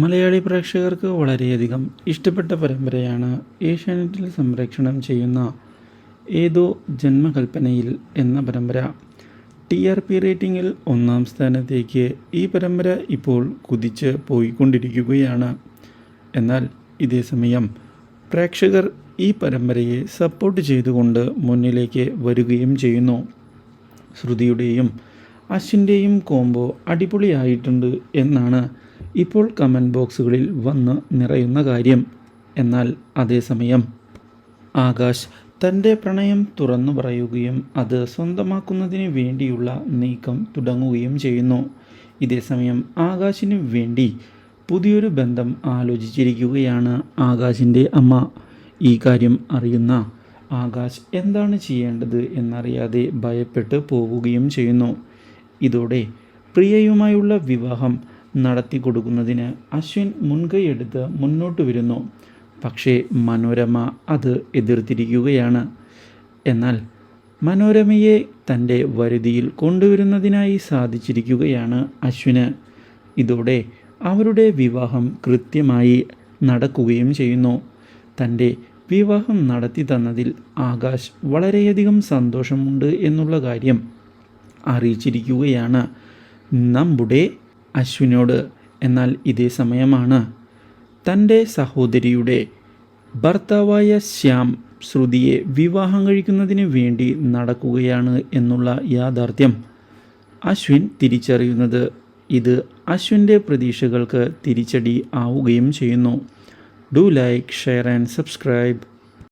മലയാളി പ്രേക്ഷകർക്ക് വളരെയധികം ഇഷ്ടപ്പെട്ട പരമ്പരയാണ് ഏഷ്യാനെറ്റിൽ സംപ്രേക്ഷണം ചെയ്യുന്ന ഏതോ ജന്മകൽപ്പനയിൽ എന്ന പരമ്പര. ടി ആർ പി റേറ്റിംഗിൽ ഒന്നാം സ്ഥാനത്തേക്ക് ഈ പരമ്പര ഇപ്പോൾ കുതിച്ച് പോയിക്കൊണ്ടിരിക്കുകയാണ്. എന്നാൽ ഇതേ സമയം പ്രേക്ഷകർ ഈ പരമ്പരയെ സപ്പോർട്ട് ചെയ്തുകൊണ്ട് മുന്നിലേക്ക് വരികയും ചെയ്യുന്നു. ശ്രുതിയുടെയും അശ്വിന്റെയും കോംബോ അടിപൊളിയായിട്ടുണ്ട് എന്നാണ് ഇപ്പോൾ കമന്റ് ബോക്സുകളിൽ വന്ന് നിറയുന്ന കാര്യം. എന്നാൽ അതേസമയം ആകാശ് തന്റെ പ്രണയം തുറന്നു പറയുകയും അത് സ്വന്തമാക്കുന്നതിന് വേണ്ടിയുള്ള നീക്കം തുടങ്ങുകയും ചെയ്യുന്നു. ഇതേസമയം ആകാശിന് വേണ്ടി പുതിയൊരു ബന്ധം ആലോചിച്ചിരിക്കുകയാണ് ആകാശിന്റെ അമ്മ. ഈ കാര്യം അറിയുന്ന ആകാശ് എന്താണ് ചെയ്യേണ്ടത് എന്നറിയാതെ ഭയപ്പെട്ട് പോവുകയും ചെയ്യുന്നു. ഇതോടെ പ്രിയയുമായുള്ള വിവാഹം നടത്തി കൊടുക്കുന്നതിന് അശ്വിൻ മുൻകൈയെടുത്ത് മുന്നോട്ട് വരുന്നു. പക്ഷേ മനോരമ അത് എതിർത്തിരിക്കുകയാണ്. എന്നാൽ മനോരമയെ തന്റെ വരുതിയിൽ കൊണ്ടുവരുന്നതിനായി സാധിച്ചിരിക്കുകയാണ് അശ്വിന്. ഇതോടെ അവരുടെ വിവാഹം കൃത്യമായി നടക്കുകയും ചെയ്യുന്നു. തന്റെ വിവാഹം നടത്തി തന്നതിൽ ആകാശ് വളരെയധികം സന്തോഷമുണ്ട് എന്നുള്ള കാര്യം അറിയിച്ചിരിക്കുകയാണ്. നമ്മുടെ അശ്വിനോട് എന്നാൽ ഇതേ സമയമാണ്. തന്റെ സഹോദരിയുടെ ഭർത്താവായ ശ്യാം ശ്രുതിയെ വിവാഹം കഴിക്കുന്നതിന് വേണ്ടി നടക്കുകയാണ് എന്നുള്ള യാഥാർത്ഥ്യം. അശ്വിൻ തിരിച്ചറിയുന്നത് ഇത് അശ്വിന്റെ പ്രതീക്ഷകൾക്ക് തിരിച്ചടി ആവുകയും ചെയ്യുന്നു. Do like share and subscribe.